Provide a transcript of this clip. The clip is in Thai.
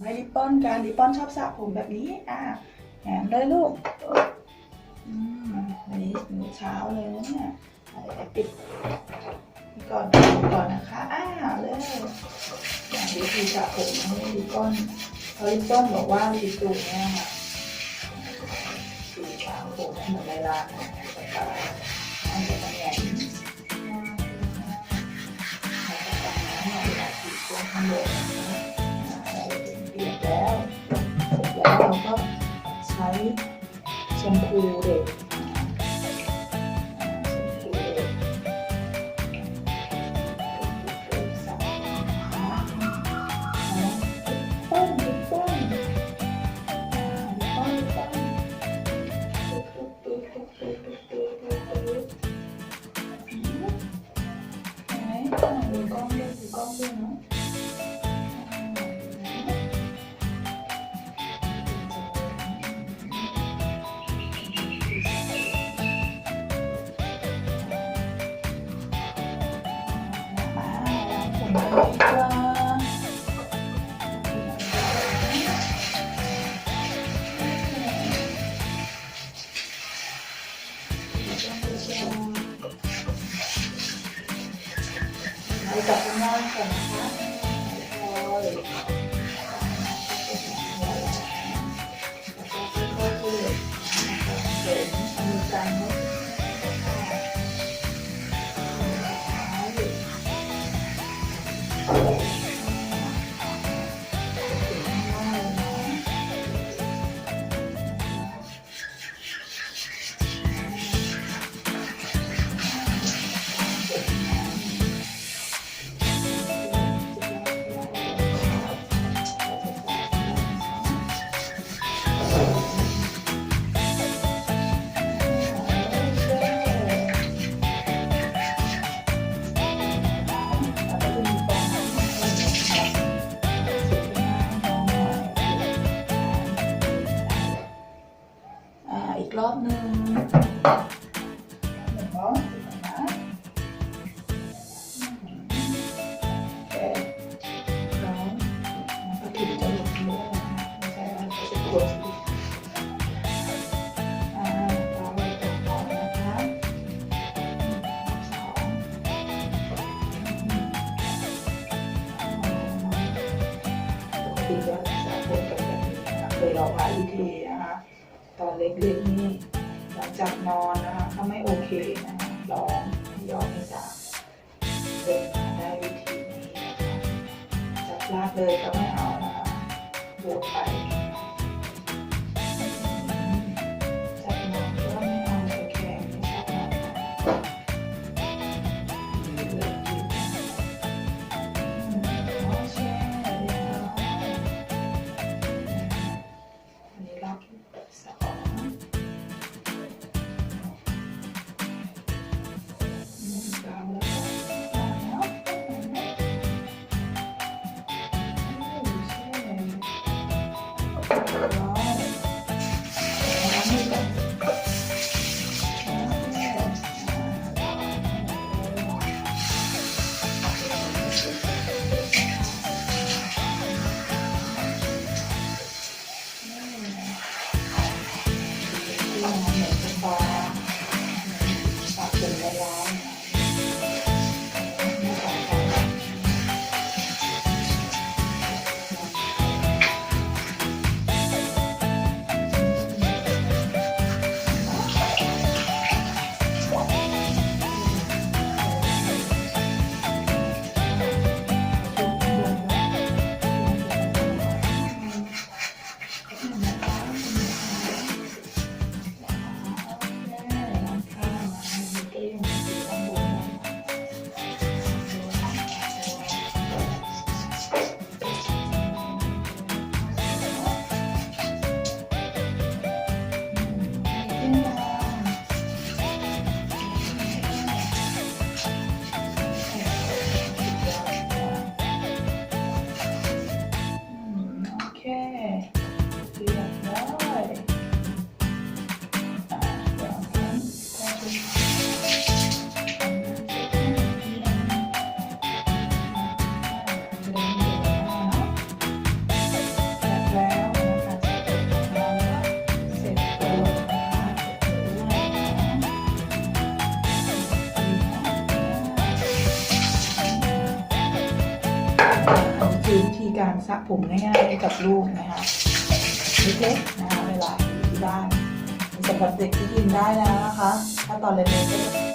ไว้ริบบิ้นกันริบบิ้นชอบสระผมแบบนี้ อะแหมเลยลูกอืมวันนี้มื้อเช้าเลยนะเนี่ยปิดก่อนก่อนนะคะอ้าเลยอย่างวิธีสระผมให้ริบบิ้นเพราริบบิ้นบอกว่าริบตูเนี่ยค่ะสีขาวผมเหมือนในร้านนะแต่ก็อันเป็นตำแล้วก็ตักน้ำมาเวลาฉีดตัวข้างบน 그 고래. ไปกับข้างล่งก่อนนะคะค่อยๆเสริมมือกันนะ รอบนึงที่ก็สะสมกับแบบนี้เคยลองหลายวิธี ตอนเล็กๆนี่หลังจากนอนนะคะถ้าไม่โอเคนะคะลองยอมไม่สระเด็กมาได้วิธีนี้นะคะจับลากเลยก็ไม่เอานะคะบวกไป 云南，云南美食包。 การสระผมง่ายๆให้กับลูกนะคะเล็กๆนะคะเวลาอยู่ที่บ้านสำหรับเด็กที่กินได้แล้วนะคะถ้าตอนเล็กๆ